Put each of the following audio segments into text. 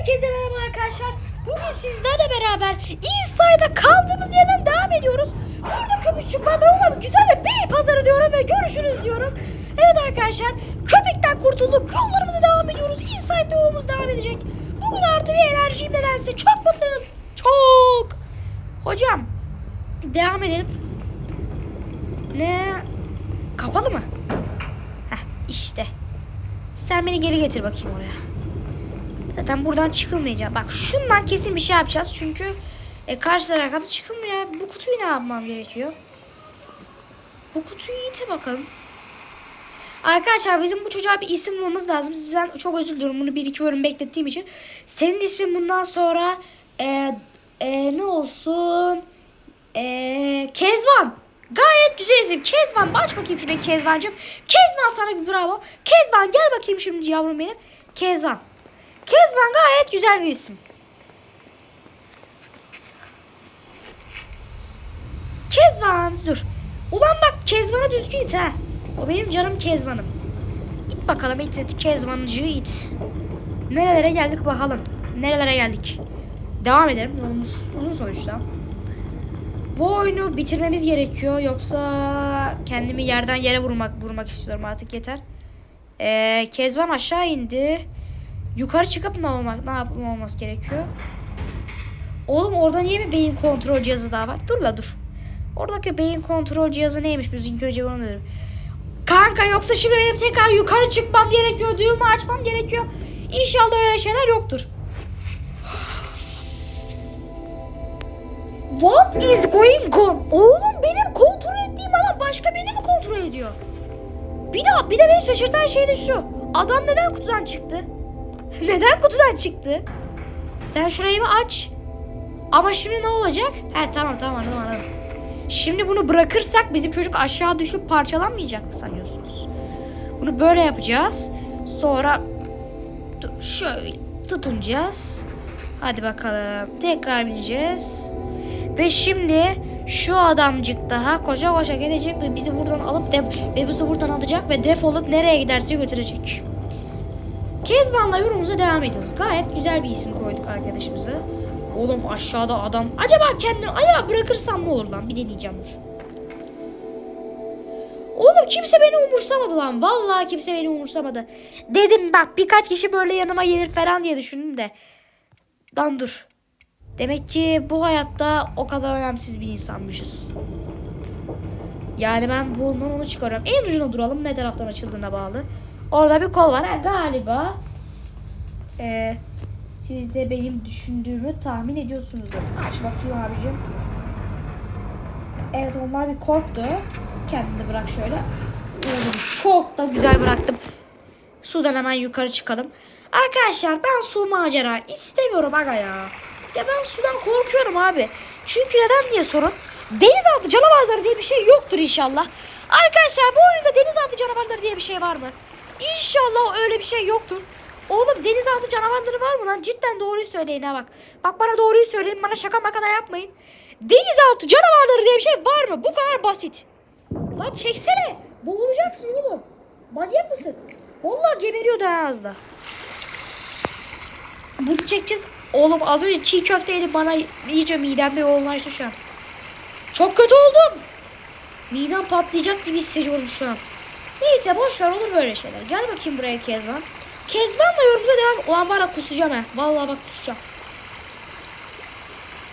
Herkese merhaba arkadaşlar. Bugün sizlerle beraber Inside kaldığımız yerden devam ediyoruz. Burada köpükçük var. Ben ona güzel ve bey pazarı diyorum ve görüşürüz diyorum. Evet arkadaşlar köpekten kurtulduk. Yollarımıza devam ediyoruz. Inside yolumuz devam edecek. Bugün artı bir enerjiyim nedense. Çok mutluyuz. Çok. Hocam devam edelim. Ne? Kapalı mı? Heh işte. Sen beni geri getir bakayım oraya. Zaten buradan çıkılmayacak. Bak şundan kesin bir şey yapacağız. Çünkü e, karşı taraftan çıkılmıyor. Bu kutuyu ne yapmam gerekiyor? Bu kutuyu ite bakalım. Arkadaşlar bizim bu çocuğa bir isim bulmamız lazım. Sizden çok özür diliyorum. Bunu bir iki bölüm beklettiğim için. Senin ismin bundan sonra e, e, ne olsun? E, Kezban. Gayet güzel isim. Kezban. Aç bakayım şurayı Kezbancığım. Kezban sana bir bravo. Kezban gel bakayım şimdi yavrum benim. Kezban. Kezban gayet güzel bir isim. Kezban dur. Ulan bak Kezban'a düzgün it ha. O benim canım Kezban'ım. İt bakalım it it Kezbancığı it. Nerelere geldik bakalım. Nerelere geldik. Devam edelim. Yolumuz uzun sonuçta. Bu oyunu bitirmemiz gerekiyor. Yoksa kendimi yerden yere vurmak vurmak istiyorum artık yeter. Ee, Kezban aşağı indi. Yukarı çıkıp ne olmak ne yapmam olması gerekiyor? Oğlum orada niye bir beyin kontrol cihazı daha var? Dur la dur. Oradaki beyin kontrol cihazı neymiş? Biz ilk önce bunu dedim. Kanka yoksa şimdi benim tekrar yukarı çıkmam gerekiyor. Düğümü açmam gerekiyor. İnşallah öyle şeyler yoktur. What is going on? Oğlum benim kontrol ettiğim adam başka beni mi kontrol ediyor? Bir daha bir de beni şaşırtan şey de şu. Adam neden kutudan çıktı? Neden kutudan çıktı? Sen şurayı bir aç. Ama şimdi ne olacak? He tamam tamam anladım anladım. Şimdi bunu bırakırsak bizim çocuk aşağı düşüp parçalanmayacak mı sanıyorsunuz? Bunu böyle yapacağız. Sonra şöyle tutunacağız. Hadi bakalım. Tekrar bineceğiz. Ve şimdi şu adamcık daha koşa koşa gelecek ve bizi buradan alıp de, ve bizi buradan alacak ve defolup nereye giderse götürecek. Kezban'la yorumumuza devam ediyoruz. Gayet güzel bir isim koyduk arkadaşımıza. Oğlum aşağıda adam. Acaba kendini ayağa bırakırsam ne olur lan? Bir deneyeceğim dur. Oğlum kimse beni umursamadı lan. Vallahi kimse beni umursamadı. Dedim bak birkaç kişi böyle yanıma gelir falan diye düşündüm de. Lan dur. Demek ki bu hayatta o kadar önemsiz bir insanmışız. Yani ben bundan onu çıkarıyorum. En ucuna duralım ne taraftan açıldığına bağlı. Orada bir kol var ha, galiba. Ee, siz de benim düşündüğümü tahmin ediyorsunuzdur. Aç bakayım abicim. Evet onlar bir korktu. Kendini bırak şöyle. Çok da güzel bıraktım. Sudan hemen yukarı çıkalım. Arkadaşlar ben su macera istemiyorum aga ya. Ya ben sudan korkuyorum abi. Çünkü neden diye sorun. Denizaltı canavarları diye bir şey yoktur inşallah. Arkadaşlar bu oyunda denizaltı canavarları diye bir şey var mı? İnşallah öyle bir şey yoktur. Oğlum denizaltı canavarları var mı lan? Cidden doğruyu söyleyin ha bak. Bak bana doğruyu söyleyin. Bana şaka makana yapmayın. Denizaltı canavarları diye bir şey var mı? Bu kadar basit. Lan çeksene. Boğulacaksın oğlum. Manyak mısın? Vallahi geberiyordu ha az da. Bunu çekeceğiz. Oğlum az önce çiğ köfte yedim. Bana iyice midemde yoğunlaştı şu an. Çok kötü oldum. Midem patlayacak gibi hissediyorum şu an. Neyse boş ver olur böyle şeyler. Gel bakayım buraya Kezban. Kezban'la yorumuza devam. Ulan bana kusacağım he. Vallahi bak kusacağım.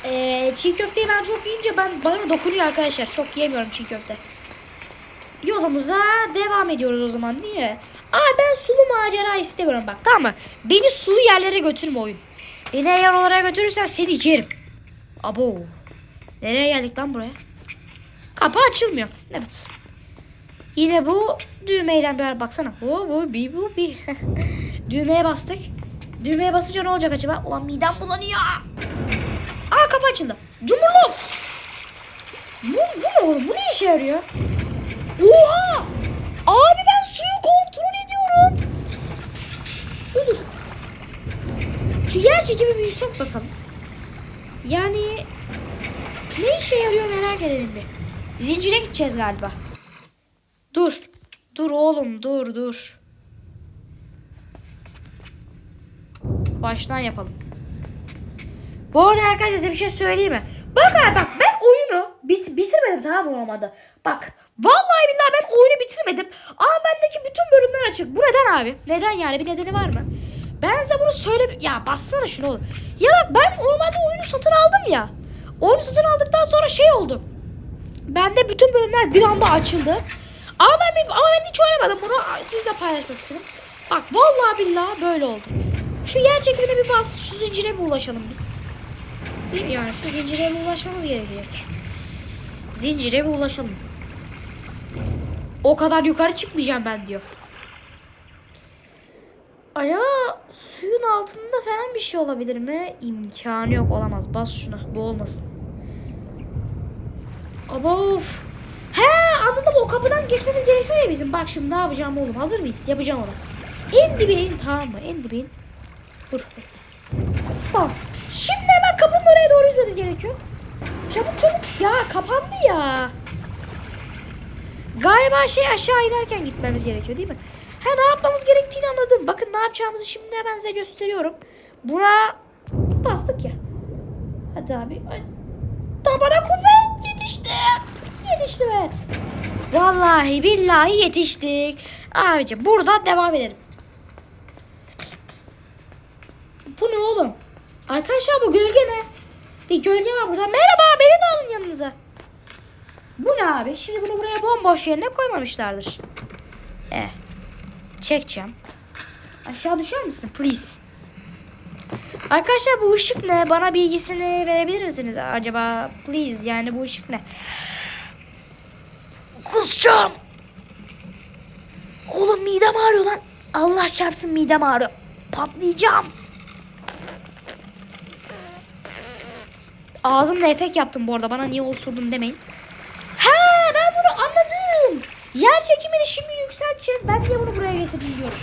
Ee, çiğ köfteyi ben çok yiyince ben bana dokunuyor arkadaşlar. Çok yemiyorum çiğ köfte. Yolumuza devam ediyoruz o zaman değil mi? Aa ben sulu macera istemiyorum bak tamam mı? Beni sulu yerlere götürme oyun. Beni eğer oraya götürürsen seni yerim. Abo. Nereye geldik lan buraya? Kapı açılmıyor. Evet. Yine bu düğmeyle bir baksana. Bu bu bir bu bir. Düğmeye bastık. Düğmeye basınca ne olacak acaba? Ulan midem bulanıyor. Aa kapı açıldı. Cumhurlot. Bu, bu ne oğlum? Bu ne işe yarıyor? Oha! Abi ben suyu kontrol ediyorum. Dur. Şu yer çekimi bir yüksek bakalım. Yani ne işe yarıyor merak edelim bir. Zincire gideceğiz galiba. Dur. Dur oğlum dur dur. Baştan yapalım. Bu arada arkadaşlar size bir şey söyleyeyim mi? Bak abi bak ben oyunu bit bitirmedim tamam mı olmadı. Bak vallahi billahi ben oyunu bitirmedim. Ama bendeki bütün bölümler açık. Bu neden abi? Neden yani bir nedeni var mı? Ben size bunu söyle... Ya bassana şunu oğlum. Ya bak ben normalde oyunu satın aldım ya. Oyunu satın aldıktan sonra şey oldu. Bende bütün bölümler bir anda açıldı. Ama ben, ama ben hiç oynamadım. Bunu sizle paylaşmak istedim. Bak vallahi billahi böyle oldu. Şu yer çekimine bir bas. Şu zincire bir ulaşalım biz. Değil mi yani? Şu zincire bir ulaşmamız gerekiyor. Zincire bir ulaşalım. O kadar yukarı çıkmayacağım ben diyor. Acaba suyun altında falan bir şey olabilir mi? İmkanı yok olamaz. Bas şuna. Bu olmasın. Ama of. He anladım o kapıdan geçmemiz gerekiyor ya bizim. Bak şimdi ne yapacağım oğlum. Hazır mıyız? Yapacağım onu. En dibe tamam mı? En dibe. Dur. Tamam. Şimdi hemen kapının oraya doğru yüzmemiz gerekiyor. Çabuk çabuk. Ya kapandı ya. Galiba şey aşağı inerken gitmemiz gerekiyor değil mi? Ha ne yapmamız gerektiğini anladım. Bakın ne yapacağımızı şimdi hemen size gösteriyorum. Buna bastık ya. Hadi abi. Tabana kuvvet yetişti. Yetiştim evet. Vallahi billahi yetiştik. Abici burada devam edelim. Bu ne oğlum? Arkadaşlar bu gölge ne? Bir gölge var burada. Merhaba beni de alın yanınıza. Bu ne abi? Şimdi bunu buraya bomboş yerine koymamışlardır. Eh. Çekeceğim. Aşağı düşer misin? Please. Arkadaşlar bu ışık ne? Bana bilgisini verebilir misiniz acaba? Please yani bu ışık ne? Kusacağım. Oğlum midem ağrıyor lan. Allah çarpsın midem ağrıyor. Patlayacağım. Ağzımla efekt yaptım bu arada. Bana niye osurdun demeyin. Ha ben bunu anladım. Yer çekimini şimdi yükselteceğiz. Ben niye bunu buraya getirdim diyorum.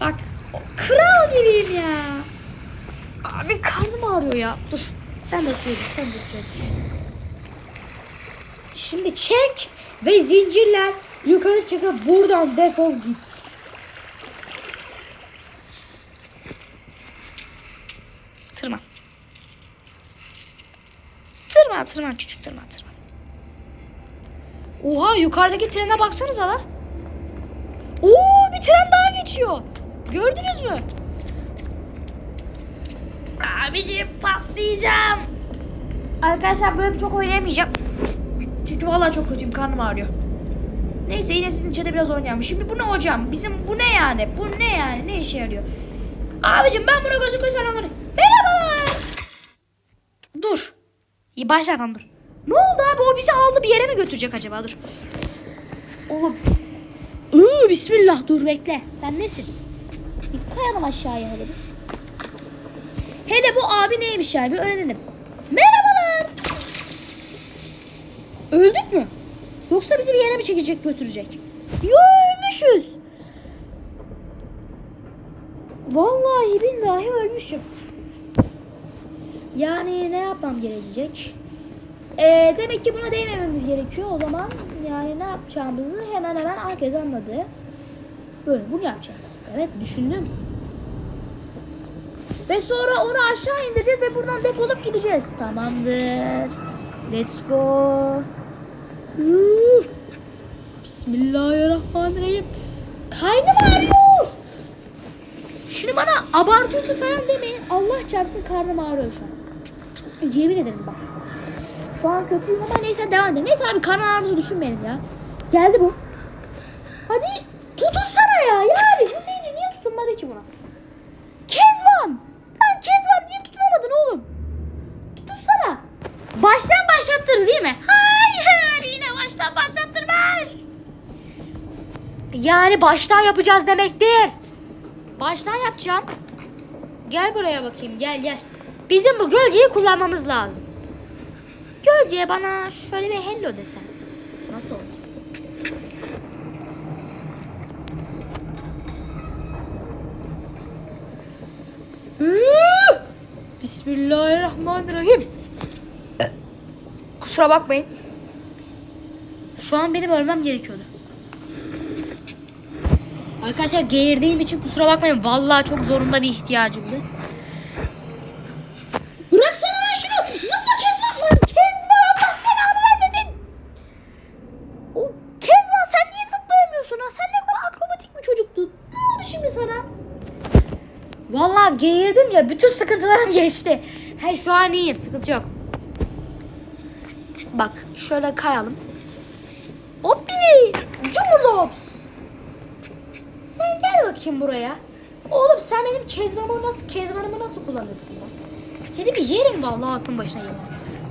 Bak kral gibiyim ya. Abi karnım ağrıyor ya. Dur sen de söyle sen de söyle. Şimdi çek ve zincirler yukarı çıkıp buradan defol git. Tırman. Tırman tırman çocuk tırman tırman. Oha yukarıdaki trene baksanıza la. Oo bir tren daha geçiyor. Gördünüz mü? Abicim patlayacağım. Arkadaşlar böyle çok oynayamayacağım. Çünkü vallahi çok kötüyüm karnım ağrıyor. Neyse yine sizin içinde biraz oynayalım. Şimdi bu ne hocam? Bizim bu ne yani? Bu ne yani? Ne işe yarıyor? Abicim ben buna gözüküyor sen onları. Merhabalar. Dur. İyi başlamam dur. Ne oldu abi? O bizi aldı bir yere mi götürecek acaba? Dur. Oğlum. Iıı, bismillah dur bekle. Sen nesin? Bir kayalım aşağıya hele bir. Hele bu abi neymiş bir öğrenelim. Merhabalar. Öldük mü? Yoksa bizi bir yere mi çekecek götürecek? Yo ölmüşüz. Vallahi billahi ölmüşüm. Yani ne yapmam gerekecek? Ee, demek ki buna değmememiz gerekiyor. O zaman yani ne yapacağımızı hemen hemen herkes anladı. Böyle bunu yapacağız. Evet düşündüm. Ve sonra onu aşağı indireceğiz ve buradan defolup gideceğiz. Tamamdır. Let's go. Bismillahirrahmanirrahim. Kaynım ağrıyor. Şimdi bana abartıyorsun falan demeyin. Allah çarpsın karnım ağrıyor şu an. Yemin ederim bak. Şu an kötüyüm ama neyse devam edelim. Neyse abi karnım ağrımızı düşünmeyelim ya. Geldi bu. Baştan yapacağız demektir. Baştan yapacağım. Gel buraya bakayım gel gel. Bizim bu gölgeyi kullanmamız lazım. Gölgeye bana şöyle bir hello desen. Nasıl olur? Bismillahirrahmanirrahim. Kusura bakmayın. Şu an benim ölmem gerekiyordu. Arkadaşlar geğirdiğim için kusura bakmayın. Vallahi çok zorunda bir ihtiyacımdı. Bıraksana lan şunu. Zıpla Kezban lan. Kezban Allah belanı vermesin. O Kezban sen niye zıplayamıyorsun ha? Sen ne kadar akrobatik bir çocuktun. Ne oldu şimdi sana? Vallahi geğirdim ya bütün sıkıntılarım geçti. Hey şu an iyiyim sıkıntı yok. Bak şöyle kayalım. Hoppi! Cumhurlops! Sen gel bakayım buraya. Oğlum sen benim kezbanımı nasıl, kezbanımı nasıl kullanırsın lan? Seni bir yerim vallahi aklın başına yerim.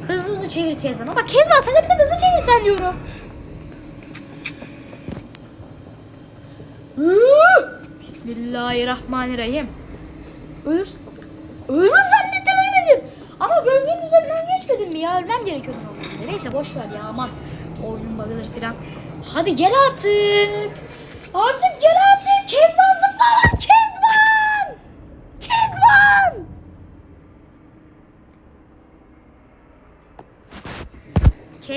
Hızlı hızlı çevir kezbanı. Ama kezban sen de bir de hızlı çevirsen diyorum. Hı! Bismillahirrahmanirrahim. Ölür, ölür zannettim ölmedim. Ama gölgenin üzerinden geçmedim mi ya? Ölmem gerekiyordu normalde. Neyse boş ver ya aman. Oyunun bug'ıdır filan. Hadi gel artık. Artık gel artık. Kezban zıpla lan Kezban. Kezban.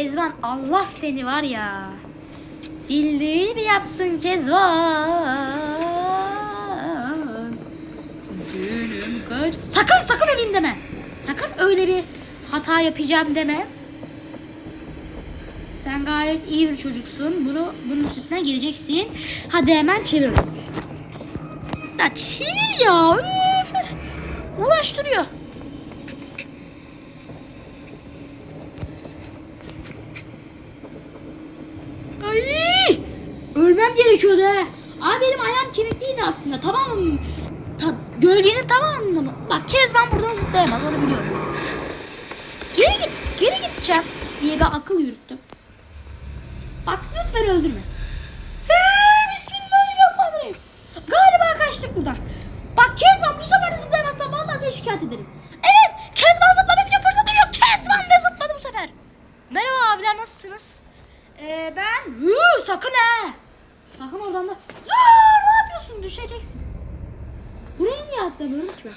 Kezban Allah seni var ya. Bildiğini yapsın Kezban. Günüm kaç. Sakın sakın öleyim deme. Sakın öyle bir hata yapacağım deme. Sen gayet iyi bir çocuksun. Bunu bunun üstüne geleceksin. Hadi hemen çevir. Ya çevir ya. Uğraştırıyor. Ölmem gerekiyordu. Abi benim ayağım kemikliydi aslında tamam mı? Ta, gölgenin tamamı mı? Bak Kezban buradan zıplayamaz onu biliyorum. Geri git, geri gideceğim diye bir akıl yürüttüm. Bak lütfen öldürme. Bismillahirrahmanirrahim. Galiba kaçtık buradan. Bak Kezban bu sefer zıplayamazsan vallahi seni şikayet ederim. Evet Kezban zıplamak için fırsat veriyor. Kezban ve zıpladı bu sefer. Merhaba abiler nasılsınız? Ee, ben... Huu, sakın ha. Sakın oradan da... Dur ne yapıyorsun düşeceksin. Buraya niye atlamıyorum ki ben?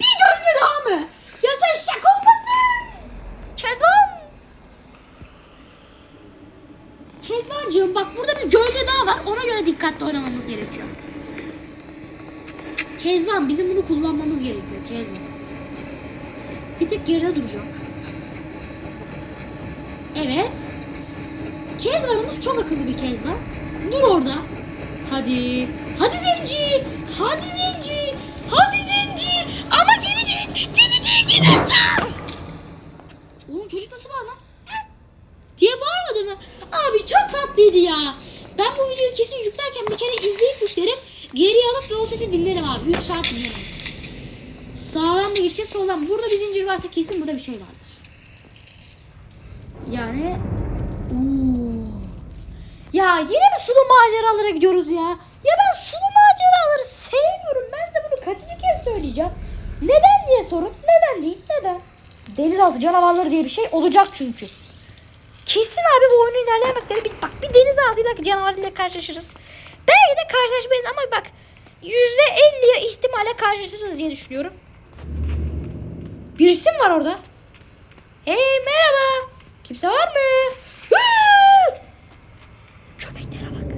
Bir gölge daha mı? Ya sen şaka olmasın. Kezban. Kezbancığım bak burada bir gölge daha var. Ona göre dikkatli oynamamız gerekiyor. Kezban bizim bunu kullanmamız gerekiyor. Kezban. Bir tık geride duracağım. Evet. Kezbanımız çok akıllı bir kezban. Dur orada. Hadi. Hadi zenci. Hadi zenci. Hadi zenci. Ama gelecek. Gelecek. Gelecek. Oğlum çocuk nasıl var lan? diye bağırmadı mı? Abi çok tatlıydı ya. Ben bu videoyu kesin yüklerken bir kere izleyip yüklerim. Geriye alıp ve o sesi dinlerim abi. 3 saat dinlerim. Sağdan mı gideceğiz soldan mı? Burada bir zincir varsa kesin burada bir şey vardır. Yani... Oo. Ya yine mi sulu maceralara gidiyoruz ya? Ya ben sulu maceraları sevmiyorum. Ben de bunu kaçıncı kez söyleyeceğim. Neden diye sorun. Neden değil? Neden? Denizaltı canavarları diye bir şey olacak çünkü. Kesin abi bu oyunu ilerlemekleri bir bak bir denizaltıyla canavarıyla karşılaşırız. Belki de karşılaşmayız ama bak %50 ihtimalle karşılaşırız diye düşünüyorum. Birisi mi var orada? Hey merhaba. Kimse var mı? Hıı! Köpeklere bak.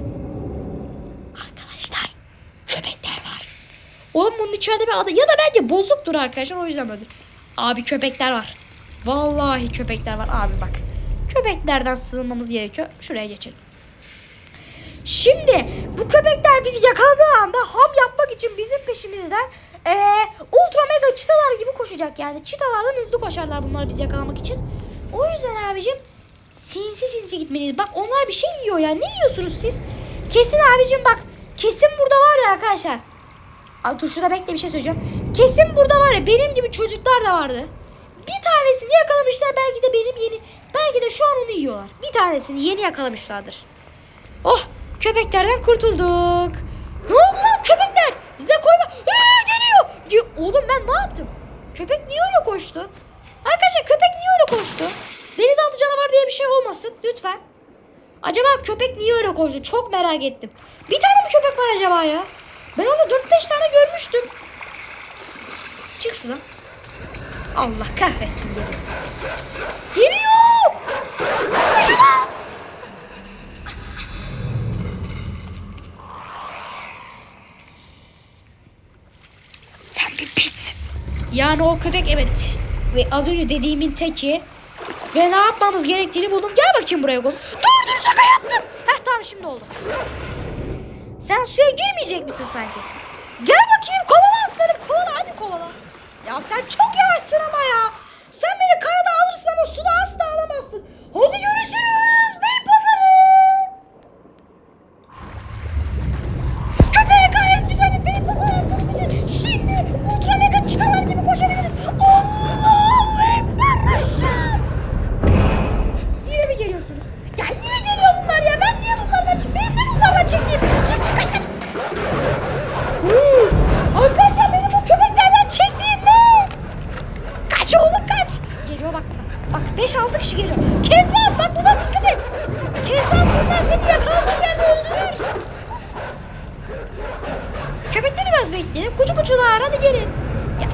Arkadaşlar köpekler var. Oğlum bunun içeride bir adı ya da bence bozuktur arkadaşlar o yüzden böyle. Abi köpekler var. Vallahi köpekler var abi bak. Köpeklerden sığınmamız gerekiyor. Şuraya geçelim. Şimdi bu köpekler bizi yakaladığı anda ham yapmak için bizim peşimizden eee, ultra mega çitalar gibi koşacak yani. Çitalardan hızlı koşarlar bunları bizi yakalamak için. O yüzden abicim sinsi sinsi gitmeliyiz. Bak onlar bir şey yiyor ya. Ne yiyorsunuz siz? Kesin abicim bak. Kesin burada var ya arkadaşlar. Abi dur şurada bekle bir şey söyleyeceğim. Kesin burada var ya benim gibi çocuklar da vardı. Bir tanesini yakalamışlar belki de benim yeni belki de şu an onu yiyorlar. Bir tanesini yeni yakalamışlardır. Oh köpeklerden kurtulduk. Ne oldu lan köpekler? Size koyma. Ee, geliyor. Ya, oğlum ben ne yaptım? Köpek niye öyle koştu? Arkadaşlar köpek niye öyle koştu? Denizaltı canavar diye bir şey olmasın lütfen. Acaba köpek niye öyle koştu? Çok merak ettim. Bir tane mi köpek var acaba ya? Ben onu 4-5 tane görmüştüm. Çık şuradan. Allah kahretsin geliyor. Geliyor! Koşun! Sen bir pit. Yani o köpek evet. Ve az önce dediğimin teki. Ve ne yapmamız gerektiğini buldum. Gel bakayım buraya oğlum. Dur dur şaka yaptım. Heh tamam şimdi oldu. Sen suya girmeyecek misin sanki? Gel bakayım kovala aslanım kovala hadi kovala. Ya sen çok yavaşsın ama ya. Sen beni kayada alırsın ama suda asla alamazsın. Hadi görüşürüz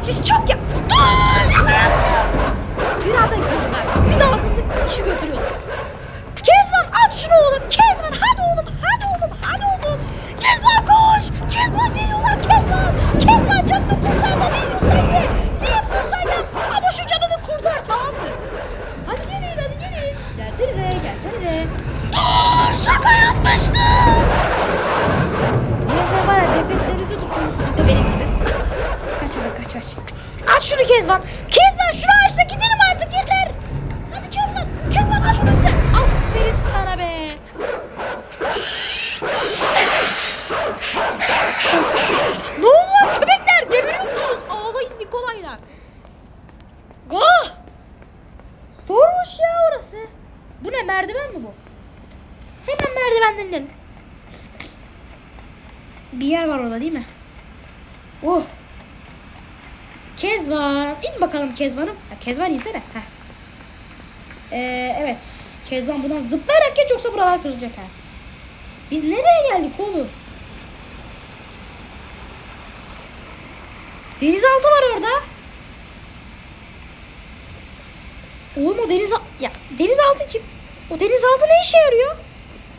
siz çok ya. Dur şaka yaptım. Bir daha da götürmez. Bir daha bir kişi götürüyor. Kezban at şunu oğlum. Kezban hadi oğlum. Hadi oğlum. Hadi oğlum. Kezban koş. Kezban geliyorlar Kezban. Kezban canını kurtar da değil sen ye. Ne yapıyorsan yap. Ama şu canını kurtar tamam mı? Hadi gelin hadi gelin. Gelsenize gelsenize. Dur şaka yapmıştım. Aç şunu Kezban. Kezban şunu aç da gidelim artık yeter. Hadi Kezban. Kezban aç şunu üstüne. Aferin sana be. ne oluyor köpekler? Geberiyor musunuz? Ağlayın Nikolaylar. Go. Sormuş ya orası. Bu ne merdiven mi bu? Hemen merdivenden inelim. Bir yer var orada değil mi? Oh. Kezban. İn bakalım Kezban'ım. Kezban insene. Heh. Ee, evet. Kezban buradan zıplayarak geç yoksa buralar kırılacak ha. Biz nereye geldik oğlum? Denizaltı var orada. Oğlum o denizaltı... Ya denizaltı kim? O denizaltı ne işe yarıyor?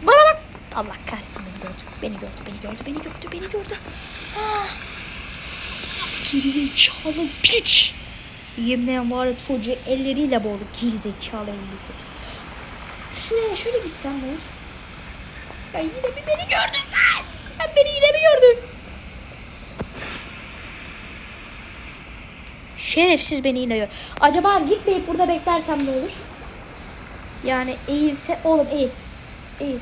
Bana bak. Allah kahretsin beni gördü. Beni gördü, beni gördü, beni gördü, beni gördü. Ah. Gerizekalı piç. Yemin var çocuğu elleriyle boğdu gerizekalı elbisi. Şuraya şöyle gitsem olur? Ya yine bir beni gördün sen. Sen beni yine mi gördün? Şerefsiz beni yine gör. Acaba gitmeyip burada beklersem ne olur? Yani eğilse oğlum eğil. Eğil.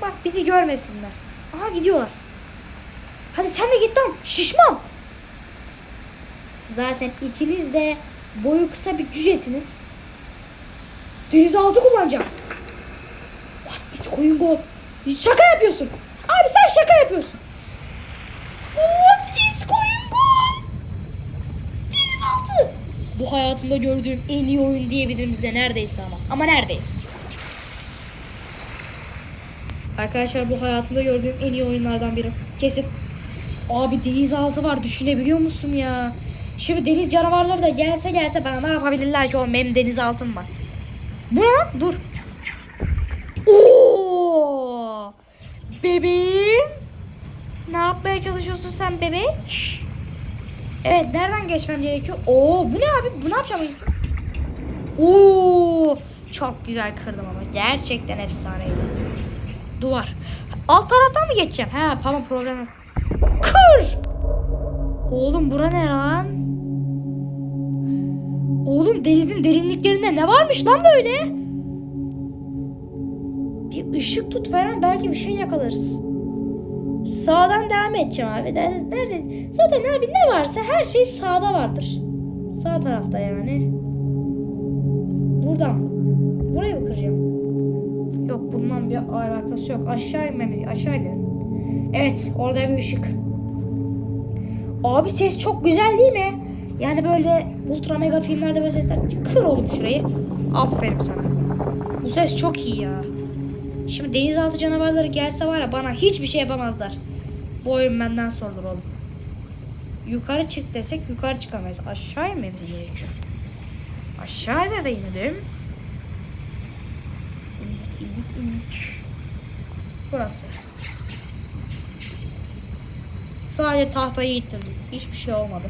Bak bizi görmesinler. Aha gidiyorlar. Hadi sen de git lan şişman. Zaten ikiniz de boyu kısa bir cücesiniz. Denizaltı kullanacağım. What is going on? Şaka yapıyorsun. Abi sen şaka yapıyorsun. What is going on? Denizaltı. Bu hayatımda gördüğüm en iyi oyun diyebilirim size neredeyse ama. Ama neredeyse. Arkadaşlar bu hayatımda gördüğüm en iyi oyunlardan biri. Kesin. Abi denizaltı var düşünebiliyor musun ya? Şimdi deniz canavarları da gelse gelse bana ne yapabilirler ki oğlum benim denizaltım var. Bu ne lan? Dur. Oo! Bebeğim. Ne yapmaya çalışıyorsun sen bebek? Evet nereden geçmem gerekiyor? Oo bu ne abi? Bu ne yapacağım? Oo çok güzel kırdım ama gerçekten efsaneydi. Duvar. Alt taraftan mı geçeceğim? He tamam problem yok. Kır! Oğlum bura ne lan? Oğlum denizin derinliklerinde ne varmış lan böyle? Bir ışık tut falan belki bir şey yakalarız. Sağdan devam edeceğim abi. Nerede? Zaten abi ne varsa her şey sağda vardır. Sağ tarafta yani. Buradan. Mı? Bundan bir alakası yok. Aşağı inmemiz aşağı inelim. Evet orada bir ışık. Abi ses çok güzel değil mi? Yani böyle ultra mega filmlerde böyle sesler. Kır oğlum şurayı. Aferin sana. Bu ses çok iyi ya. Şimdi denizaltı canavarları gelse var ya bana hiçbir şey yapamazlar. Bu oyun benden sorulur oğlum. Yukarı çık desek yukarı çıkamayız. Aşağı inmemiz gerekiyor. Aşağıda da inelim. İndik indik indik. Burası. Sadece tahtayı ittirdim. Hiçbir şey olmadı.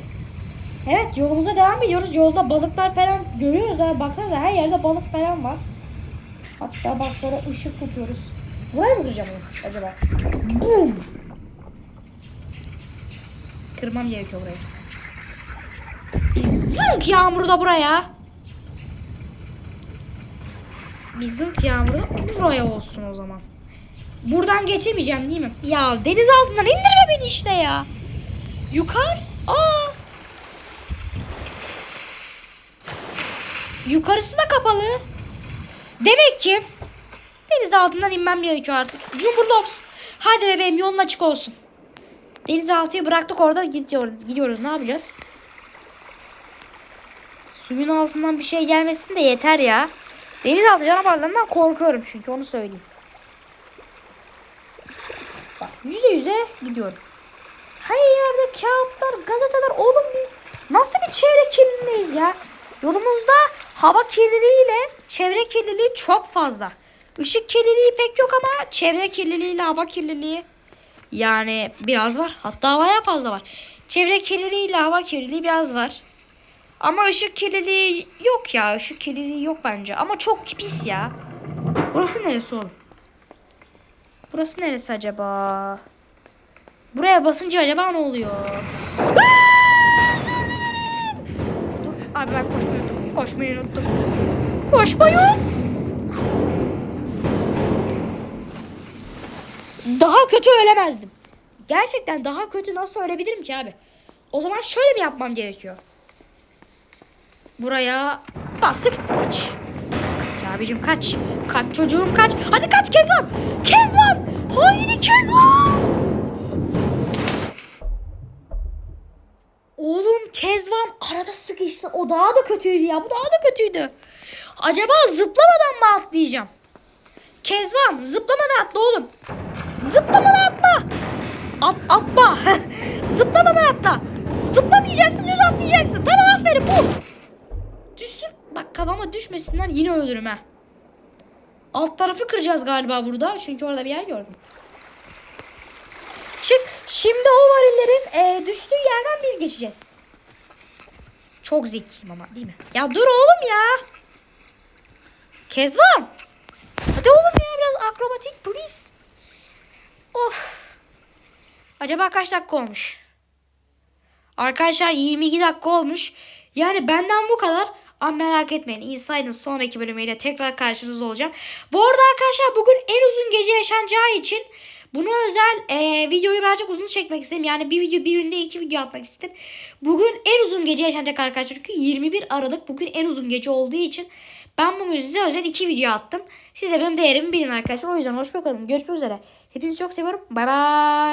Evet yolumuza devam ediyoruz. Yolda balıklar falan görüyoruz ha. Baksanıza her yerde balık falan var. Hatta bak sonra ışık tutuyoruz. Buraya mı duracağım onu acaba? Boom! Kırmam gerekiyor burayı. Zınk yağmuru da buraya. Zınk yağmuru buraya olsun o zaman. Buradan geçemeyeceğim değil mi? Ya deniz altından indirme beni işte ya. Yukarı. Aa. Yukarısı da kapalı. Demek ki deniz altından inmem gerekiyor artık. Cumburlops. Hadi bebeğim yolun açık olsun. Denizaltıyı bıraktık orada gidiyoruz. Gidiyoruz ne yapacağız? Suyun altından bir şey gelmesin de yeter ya. Denizaltı canavarlarından korkuyorum çünkü onu söyleyeyim. Bak yüze yüze gidiyorum. Her yerde kağıtlar, gazeteler. Oğlum biz nasıl bir çevre kirliliğiyiz ya? Yolumuzda hava kirliliğiyle çevre kirliliği çok fazla. Işık kirliliği pek yok ama çevre kirliliğiyle hava kirliliği yani biraz var. Hatta bayağı fazla var. Çevre kirliliğiyle hava kirliliği biraz var. Ama ışık kirliliği yok ya. Işık kirliliği yok bence. Ama çok pis ya. Burası neresi oğlum? Burası neresi acaba? Buraya basınca acaba ne oluyor? Dur, Abi ben koşmayı unuttum. Koşmayı unuttum. Koşmayı Daha kötü ölemezdim. Gerçekten daha kötü nasıl ölebilirim ki abi? O zaman şöyle mi yapmam gerekiyor? Buraya bastık. Kaç. Kaç abicim kaç. Kaç çocuğum kaç. Hadi kaç Kezban. Kezban. Haydi Kezban. Oğlum Kezban arada sıkıştı. O daha da kötüydü ya. Bu daha da kötüydü. Acaba zıplamadan mı atlayacağım? Kezban zıplamadan atla oğlum. Zıplamadan atla. At, atma. zıplamadan atla. Zıplamayacaksın düz atlayacaksın. Tamam aferin bu. Bak kafama düşmesinler yine ölürüm ha. Alt tarafı kıracağız galiba burada. Çünkü orada bir yer gördüm. Çık. Şimdi o varillerin e, düştüğü yerden biz geçeceğiz. Çok zekiyim ama değil mi? Ya dur oğlum ya. Kezban. Hadi oğlum ya biraz akrobatik please. Of. Acaba kaç dakika olmuş? Arkadaşlar 22 dakika olmuş. Yani benden bu kadar. Ama merak etmeyin. Inside'ın sonraki bölümüyle tekrar karşınızda olacağım. Bu arada arkadaşlar bugün en uzun gece yaşanacağı için bunu özel e, videoyu birazcık uzun çekmek istedim. Yani bir video bir günde iki video atmak istedim. Bugün en uzun gece yaşanacak arkadaşlar. Çünkü 21 Aralık bugün en uzun gece olduğu için ben bugün size özel iki video attım. Siz de benim değerimi bilin arkadaşlar. O yüzden hoşçakalın. Görüşmek üzere. Hepinizi çok seviyorum. Bay bay.